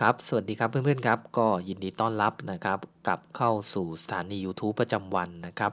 ครับ สวัสดีครับเพื่อนๆครับ ก็ยินดีต้อนรับนะครับกลับเข้าสู่สถานียูทูบประจำวันนะครับ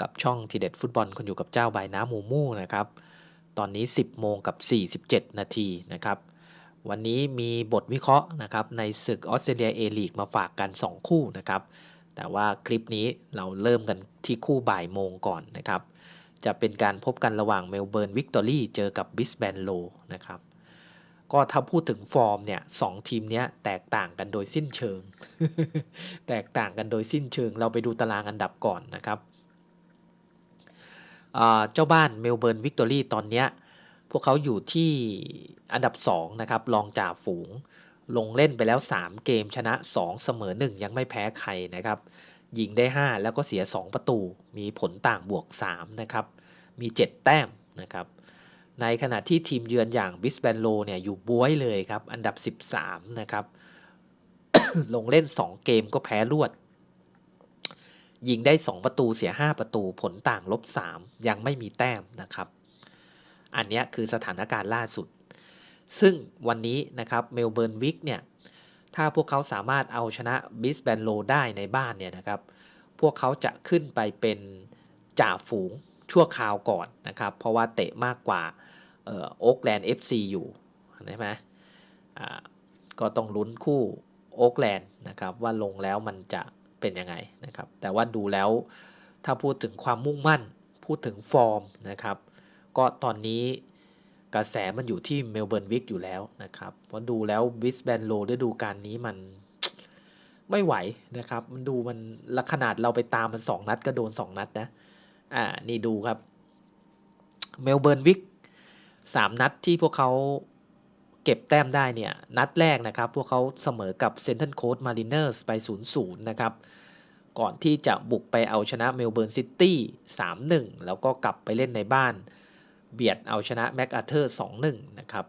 กับช่องทีเด็ดฟุตบอลคนอยู่กับเจ้าใบน้ำมูมูนะครับ ตอนนี้ 10 โมงกับ 47 นาทีนะครับ วันนี้มีบทวิเคราะห์นะครับในศึกออสเตรเลียเอลีกมาฝากกัน 2 คู่นะครับ แต่ว่าคลิปนี้เราเริ่มกันที่คู่บ่ายโมงก่อนนะครับ จะเป็นการพบกันระหว่างเมลเบิร์นวิกตอรี่เจอกับบิสแบนโลนะครับ ก็ถ้าพูดถึงฟอร์มเนี่ยสองทีมเนี้ยแตกต่างกันโดยสิ้นเชิง แตกต่างกันโดยสิ้นเชิง เราไปดูตารางอันดับก่อนนะครับเจ้าบ้านเมลเบิร์นวิกตอรี่ตอนเนี้ยพวกเขาอยู่ที่อันดับ2นะครับรองจ่าฝูง ลงเล่นไปแล้ว 3 เกมชนะ 2 เสมอ 1 ยังไม่แพ้ใครนะครับยิงได้ 5 แล้วก็เสีย 2 ประตู มีผลต่างบวก3นะครับมี 7 แต้มนะครับ ในขณะที่ทีมเยือนอย่างบิสแบนโลเนี่ยอยู่บ้วยเลยครับ อันดับ 13 นะครับ ลงเล่น 2 เกมก็แพ้รวด ยิงได้ 2 ประตูเสีย 5 ประตูผลต่างลบ 3 ยังไม่มีแต้มนะครับ อันนี้คือสถานการณ์ล่าสุด ซึ่งวันนี้นะครับเมลเบิร์นวิกเนี่ย ถ้าพวกเขาสามารถเอาชนะบิสแบนโลได้ในบ้านเนี่ยนะครับ พวกเขาจะขึ้นไปเป็นจ่าฝูง ชั่วคราวก่อนนะครับ เพราะว่าเตะมากกว่าโอ๊กแลนด์ FC อยู่ใช่ไหมก็ต้องลุ้นคู่โอ๊กแลนด์นะครับว่าลงแล้วมันจะเป็นยังไงนะครับ แต่ว่าดูแล้วถ้าพูดถึงความมุ่งมั่น พูดถึงฟอร์มนะครับ ก็ตอนนี้กระแสมันอยู่ที่เมลเบิร์นวิกอยู่แล้วนะครับเพราะดูแล้วบิสแบนโลฤดูการนี้มันไม่ไหวนะครับ มันดูมันละขนาดเราไปตามมัน 2 นัดก็โดน 2 นัดนะ อ่า นี่ดูครับ เมลเบิร์นวิกสามนัดที่พวกเขาเก็บแต้มได้เนี่ย นัดแรกนะครับ พวกเขาเสมอกับเซน t ั a โค้ดมารีเนอร์สไป 0-0 นะครับ ก่อนที่จะบุกไปเอาชนะเมลเบิร์นซิตี้3-1 แล้วก็กลับไปเล่นในบ้าน เบียดเอาชนะแม็กอาเธอร์2-1 นะครับ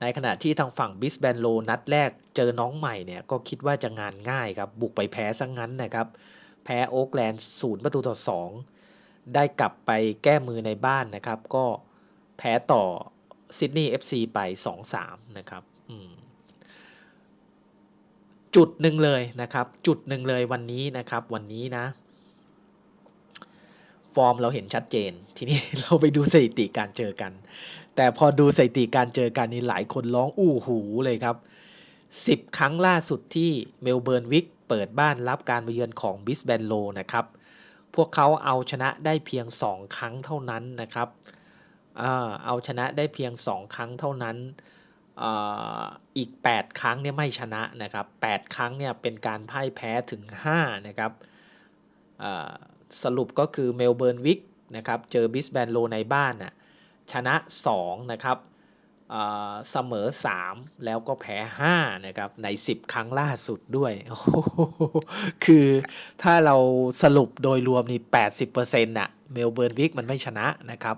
ในขณะที่ทางฝั่งบิสแบนโลนัดแรกเจอน้องใหม่เนี่ย ก็คิดว่าจะงานง่ายครับ บุกไปแพ้ซะงงั้นนะครับ แพ้โอ๊กแลนด์ศูนย์ประตูต่อ 2 ได้กลับไปแก้มือในบ้านนะครับ ก็แพ้ต่อซิดนีย์ FC ไป 2-3 นะครับจุดหนึ่งเลยนะครับ จุดหนึ่งเลยวันนี้นะครับ วันนี้นะ ฟอร์มเราเห็นชัดเจน ทีนี้เราไปดูสถิติการเจอกัน แต่พอดูสถิติการเจอกันนี่หลายคนร้องอู้หูเลยครับ 10 ครั้งล่าสุดที่เมลเบิร์นวิก เปิดบ้านรับการมาเยือนของบิสแบนโลนะครับ พวกเขาเอาชนะได้เพียง 2 ครั้งเท่านั้นนะครับเอาชนะได้เพียง 2 ครั้งเท่านั้นอีก 8 ครั้งเนี่ยไม่ชนะนะครับ 8 ครั้งเนี่ยเป็นการพ่ายแพ้ถึง 5 นะครับสรุปก็คือเมลเบิร์นวิกนะครับ เจอบิสแบนโลในบ้านน่ะชนะ 2 นะครับ เสมอ 3 แล้วก็แพ้5นะครับใน 10 ครั้งล่าสุดด้วย คือถ้าเราสรุปโดยรวมนี่ 80%น่ะเมลเบิร์นวิกมันไม่ชนะนะครับ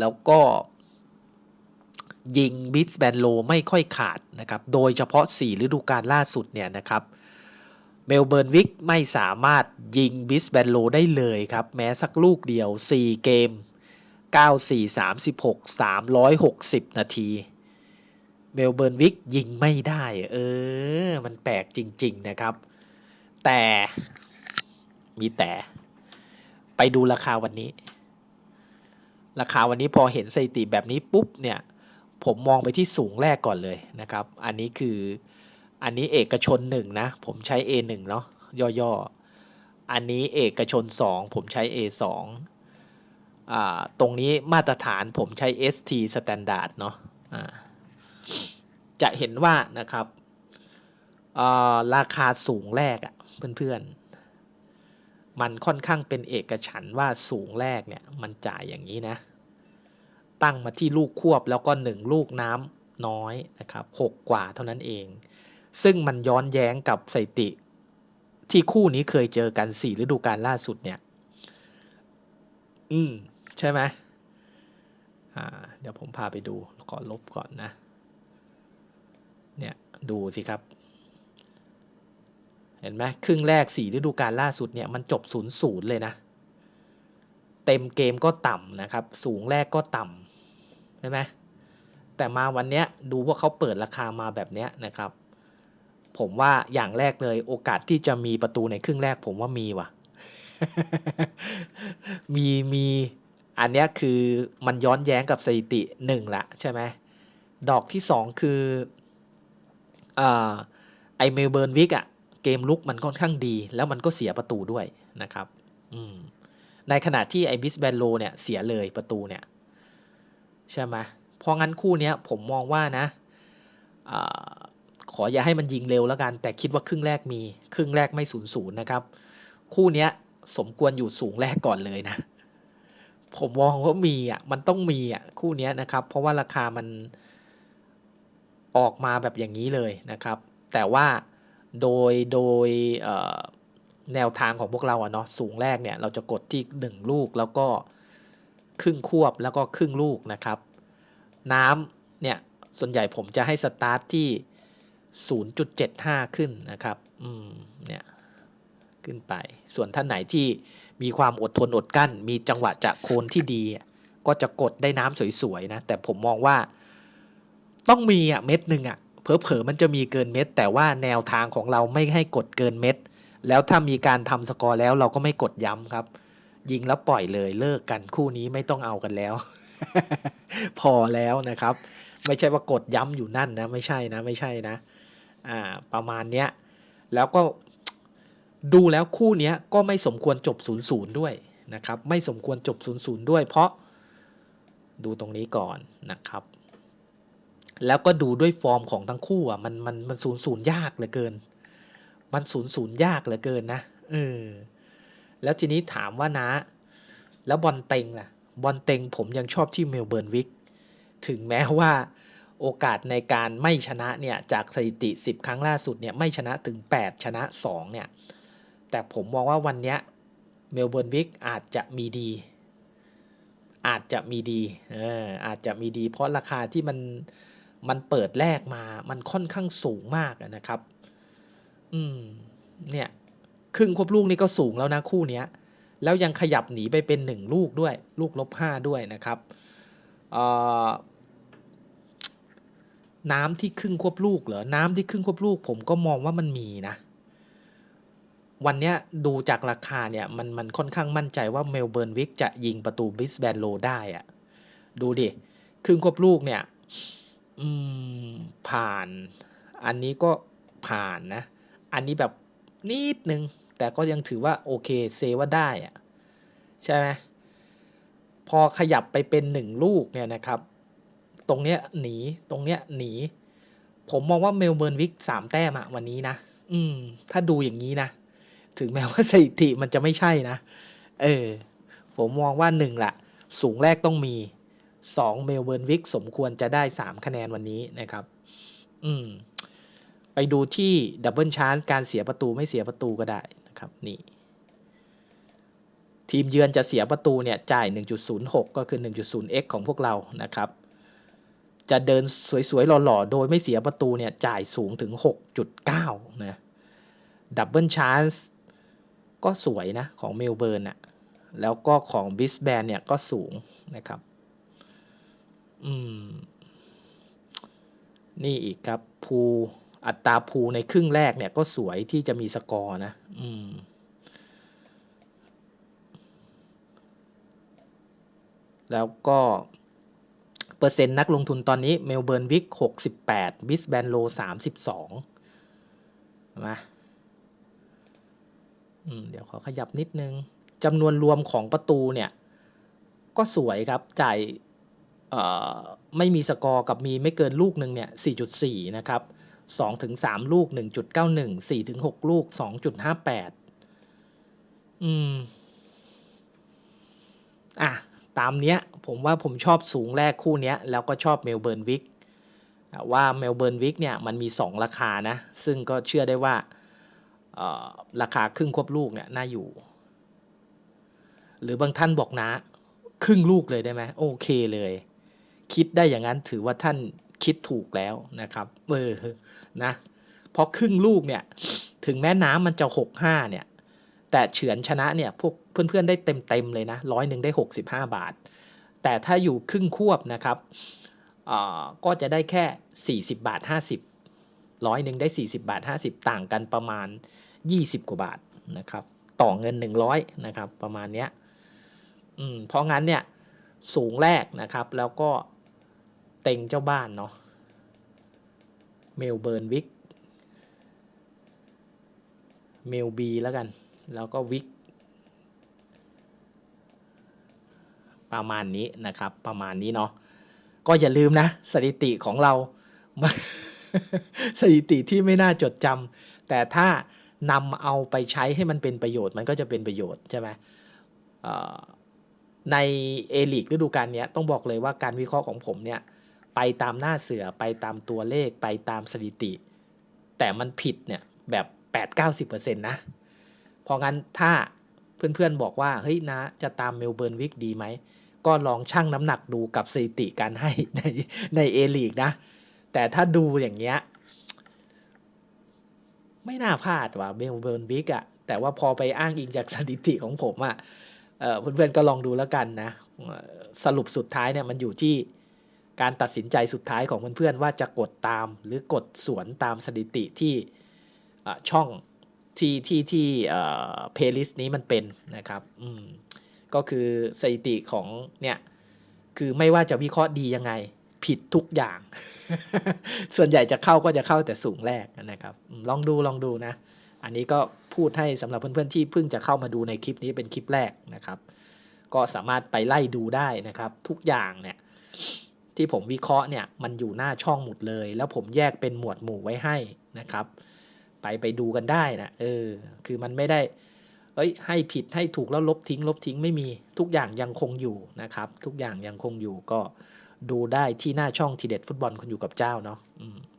แล้วก็ยิงบิสแบนโลไม่ค่อยขาดนะครับ โดยเฉพาะ 4 ฤดูกาลล่าสุดเนี่ยนะครับ เมลเบิร์นวิกไม่สามารถยิงบิสแบนโลได้เลยครับ แม้สักลูกเดียว 4 เกม 94 36 360 นาที เมลเบิร์นวิกยิงไม่ได้ เออ มันแปลกจริง ๆ นะครับ แต่มีแต่ไปดูราคาวันนี้ ราคาวันนี้พอเห็นสถิติแบบนี้ปุ๊บเนี่ย ผมมองไปที่สูงแรกก่อนเลยนะครับ อันนี้คืออันนี้เอกชน 1 นะ ผมใช้ A1 เนาะย่อๆ อันนี้เอกชน 2 ผมใช้ A2 ตรงนี้มาตรฐานผมใช้ ST Standard เนาะะจะเห็นว่านะครับราคาสูงแรกอะเพื่อนๆ มันค่อนข้างเป็นเอกฉันว่าสูงแรกเนี่ยมันจ่ายอย่างนี้นะ ตั้งมาที่ลูกควบแล้วก็ 1 ลูกน้ำน้อยนะครับ6กว่าเท่านั้นเอง ซึ่งมันย้อนแย้งกับสถิติ ที่คู่นี้เคยเจอกัน4ฤดูกาลล่าสุดเนี่ย อืม ใช่ไหมเดี๋ยวผมพาไปดูขอนลบก่อนนะ เนี่ย ดูสิครับ เห็นไหมครึ่งแรกสี่ฤดูกาลล่าสุดเนี่ย มันจบศูนย์ศูนย์เลยนะ เต็มเกมก็ต่ำนะครับ สูงแรกก็ต่ำใช่ไหมแต่มาวันเนี้ยดูว่าเขาเปิดราคามาแบบเนี้ยนะครับ ผมว่าอย่างแรกเลยโอกาสที่จะมีประตูในครึ่งแรกผมว่ามีว่ะ มีมี อันนี้คือมันย้อนแย้งกับสถิติหนึ่งละใช่ไหมดอกที่สองคืออไอเมลเบิร์นวิกอะเกมลุกมันค่อนข้างดี แล้วมันก็เสียประตูด้วยนะครับในขณะที่ไอบิสแบนโลเนี่ยเสียเลยประตูเนี่ยใช่ไหมเพราะงั้นคู่นี้ผมมองว่านะอขออย่าให้มันยิงเร็วแล้วกัน แต่คิดว่าครึ่งแรกมี ครึ่งแรกไม่ศูนย์ศูนย์นะครับ คู่นี้สมควรอยู่สูงแรกก่อนเลยนะ ผมมองว่ามีอะมันต้องมีอะคู่นี้นะครับ เพราะว่าราคามันออกมาแบบอย่างนี้เลยนะครับ แต่ว่าโดยโดยแนวทางของพวกเราอะเนาะสูงแรกเนี่ยเราจะกดที่ 1 ลูกแล้วก็ครึ่งควบแล้วก็ครึ่งลูกนะครับ น้ำเนี่ยส่วนใหญ่ผมจะให้สตาร์ทที่ 0.75 ขึ้นนะครับ อืมเนี่ยขึ้นไป ส่วนท่านไหนที่ มีความอดทนอดกั้น มีจังหวะจะโคนที่ดี ก็จะกดได้น้ำสวยๆนะ แต่ผมมองว่า ต้องมีอะเม็ดหนึ่งอะเผลอๆมันจะมีเกินเม็ด แต่ว่าแนวทางของเราไม่ให้กดเกินเม็ด แล้วถ้ามีการทำสกอร์แล้วเราก็ไม่กดย้ำครับ ยิงแล้วปล่อยเลยเลิกกันคู่นี้ไม่ต้องเอากันแล้ว พอแล้วนะครับ ไม่ใช่ว่ากดย้ำอยู่นั่นนะ ไม่ใช่นะ ไม่ใช่นะ อ่า ประมาณเนี้ยแล้วก็ ดูแล้วคู่นี้ก็ไม่สมควรจบ 0 0 ด้วยนะครับ ไม่สมควรจบ 0 0 ด้วย เพราะดูตรงนี้ก่อนนะครับ แล้วก็ดูด้วยฟอร์มของทั้งคู่อะมันมันมันศูนย์ศูนย์ยากเหลือเกิน มันศูนย์ศูนย์ยากเหลือเกินนะเออแล้วทีนี้ถามว่านะ แล้วบอลเต็งล่ะ บอลเต็งผมยังชอบที่เมลเบิร์นวิกถึงแม้ว่าโอกาสในการไม่ชนะเนี่ยจากสถิติ 10 ครั้งล่าสุดเนี่ยไม่ชนะถึง 8 ชนะ 2 เนี่ย แต่ผมมองว่าวันนี้เมลเบิร์นวิกอาจจะมีดี อาจจะมีดีเอออาจจะมีดี เพราะราคาที่มันมันเปิดแรกมา มันค่อนข้างสูงมากนะครับ อืม เนี่ยครึ่งควบลูกนี่ก็สูงแล้วนะคู่เนี้ย แล้วยังขยับหนีไปเป็นหนึ่งลูกด้วย ลูกลบห้าด้วยนะครับน้ำที่ครึ่งควบลูกเหรอ น้ำที่ครึ่งควบลูก ผมก็มองว่ามันมีนะ วันนี้ดูจากราคาเนี่ยมันมันค่อนข้างมั่นใจว่าเมลเบิร์นวิกจะยิงประตูบิสแบนโลได้อะดูดิครึ่งควบลูกเนี่ยอืมผ่าน อันนี้ก็ผ่านนะ อันนี้แบบนิดนึง แต่ก็ยังถือว่าโอเคเซว่าได้อะใช่ไหมพอขยับไปเป็นหนึ่งลูกเนี่ยนะครับ ตรงเนี้ยหนีตรงเนี้ยหนี ผมมองว่าเมลเบิร์นวิกสามแต้มอะวันนี้นะ อืม ถ้าดูอย่างนี้นะ ถึงแม้ว่าสถิติมันจะไม่ใช่นะ เออ ผมมองว่าหนึ่งละสูงแรกต้องมีสองเมลเบิร์นวิกสมควรจะได้สามคะแนนวันนี้นะครับ อืม ไปดูที่ดับเบิลชาร์จการเสียประตูไม่เสียประตูก็ได้นะครับนี่ทีมเยือนจะเสียประตูเนี่ยจ่าย 1.06 ก็คือ 1.0x ของพวกเรานะครับ จะเดินสวยๆหล่อๆ โดยไม่เสียประตูเนี่ยจ่ายสูงถึง 6.9 นะ ดับเบิลชาร์ ก็สวยนะของเมลเบิร์นอะแล้วก็ของบิสแบนเนี่ยก็สูงนะครับอืมนี่อีกครับภูอัตราภูในครึ่งแรกเนี่ยก็สวยที่จะมีสกอร์นะอืมแล้วก็เปอร์เซ็นต์นักลงทุนตอนนี้เมลเบิร์นวิก68 บิสแบนโล 32มาอืม เดี๋ยวขอขยับนิดนึงจำนวนรวมของประตูเนี่ยก็สวยครับจ่ายไม่มีสกอร์กับมีไม่เกินลูกหนึ่งเนี่ย4.4 นะครับ2ถึง3ลูก 1.91 4ถึง6ลูก 2.58 อืม อะ ตามเนี้ย ผมว่าผมชอบสูงแรกคู่เนี้ย แล้วก็ชอบเมลเบิร์นวิกว่าเมลเบิร์นวิกเนี่ย มันมี 2 ราคานะ ซึ่งก็เชื่อได้ว่า ราคาครึ่งควบลูกเนี่ยน่าอยู่ หรือบางท่านบอกนะ ครึ่งลูกเลยได้ไหมโอเคเลย คิดได้อย่างนั้นถือว่าท่านคิดถูกแล้วนะครับเออนะเพราะครึ่งลูกเนี่ย ถึงแม้น้ำมันจะหกห้าเนี่ย แต่เฉือนชนะเนี่ยพวกเพื่อนๆได้เต็มๆเลยนะร้อยหนึ่งได้หกสิบห้าบาท แต่ถ้าอยู่ครึ่งควบนะครับก็จะได้แค่ 40 บาท 50ร้อยหนึ่งได้ 40 บาท 50 ต่างกันประมาณ 20 กว่าบาทนะครับ ต่อเงิน 100นะครับ ประมาณเนี้ยอืมเพราะงั้นเนี่ยสูงแรกนะครับ แล้วก็เต็งเจ้าบ้านเนาะเมลเบิร์นวิกเมลบีแล้วกัน แล้วก็วิกประมาณนี้นะครับ ประมาณนี้เนาะก็อย่าลืมนะ สถิติของเรา สถิติที่ไม่น่าจดจำแต่ถ้า นำเอาไปใช้ให้มันเป็นประโยชน์มันก็จะเป็นประโยชน์ใช่ไหมในเอลิกฤดูกาลนี้ต้องบอกเลยว่าการวิเคราะห์ของผมเนี่ยไปตามหน้าเสือไปตามตัวเลขไปตามสถิติ แต่มันผิดเนี่ยแบบ 8-90%นะเพราะงั้นถ้าเพื่อนๆบอกว่าเฮ้ยนะจะตามเมลเบิร์นวิกดีไหมก็ลองชั่งน้ำหนักดูกับสถิติการให้ในในเอลีกนะ แต่ถ้าดูอย่างเงี้ย ไม่น่าพลาดว่ะเมลเบิร์นวิกอะแต่ว่าพอไปอ้างอิงจากสถิติของผมอะเอ่อเพื่อนๆก็ลองดูแล้วกันนะสรุปสุดท้ายเนี่ยมันอยู่ที่การตัดสินใจสุดท้ายของเพื่อนๆว่าจะกดตามหรือกดสวนตามสถิติที่ช่องที่ที่ที่เพลย์ลิสต์นี้มันเป็นนะครับก็คือสถิติของเนี่ยคือไม่ว่าจะวิเคราะห์ดียังไง ผิดทุกอย่าง ส่วนใหญ่จะเข้าก็จะเข้าแต่สูงแรกนะครับ ลองดูลองดูนะ อันนี้ก็พูดให้สำหรับเพื่อนๆที่เพิ่งจะเข้ามาดูในคลิปนี้เป็นคลิปแรกนะครับ ก็สามารถไปไล่ดูได้นะครับ ทุกอย่างเนี่ยที่ผมวิเคราะห์เนี่ยมันอยู่หน้าช่องหมดเลย แล้วผมแยกเป็นหมวดหมู่ไว้ให้นะครับ ไปไปดูกันได้นะเออ คือมันไม่ได้เอ้ยให้ผิดให้ถูกแล้วลบทิ้ง ลบทิ้งไม่มีทุกอย่างยังคงอยู่นะครับ ทุกอย่างยังคงอยู่ก็ ดูได้ที่หน้าช่องทีเด็ดฟุตบอลคนอยู่กับเจ้าเนาะ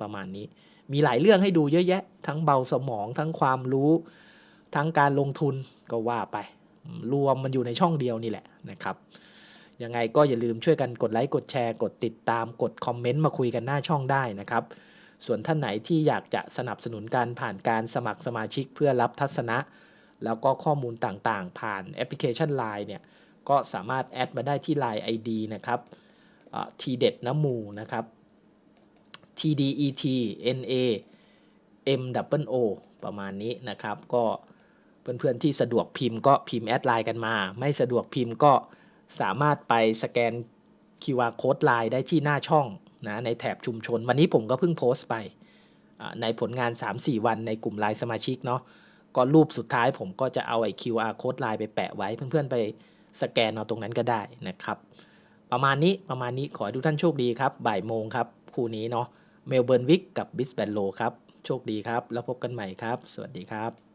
ประมาณนี้ มีหลายเรื่องให้ดูเยอะแยะ ทั้งเบาสมอง ทั้งความรู้ ทั้งการลงทุนก็ว่าไป รวมมันอยู่ในช่องเดียวนี่แหละนะครับ ยังไงก็อย่าลืมช่วยกันกดไลค์กดแชร์กดติดตามกดคอมเมนต์มาคุยกันหน้าช่องได้นะครับ ส่วนท่านไหนที่อยากจะสนับสนุนการผ่านการสมัครสมาชิกเพื่อรับทัศนะ แล้วก็ข้อมูลต่างๆ ผ่านแอปพลิเคชัน Line เนี่ยก็สามารถแอดมาได้ที่ Line ID นะครับ ทีเด็ดน้ำมูนะครับ TDETNAMO ประมาณนี้นะครับ ก็เพื่อนๆที่สะดวกพิมพ์ก็พิมพ์แอดไลน์กันมา ไม่สะดวกพิมพ์ก็สามารถไปสแกน QR Code Line ได้ที่หน้าช่องนะในแถบชุมชน วันนี้ผมก็เพิ่งโพสต์ไปในผลงาน 3-4 วันในกลุ่มไลน์สมาชิกเนาะก็รูปสุดท้ายผมก็จะเอาไอ้ QR Code Line ไปแปะไว้เพื่อนๆไปสแกนเอาตรงนั้นก็ได้นะครับ ประมาณนี้ประมาณนี้ขอให้ทุกท่านโชคดีครับบ่ายโมงครับคู่นี้เนาะเมลเบิร์นวิกกับบิสแบนโลครับโชคดีครับ แล้วพบกันใหม่ครับ สวัสดีครับ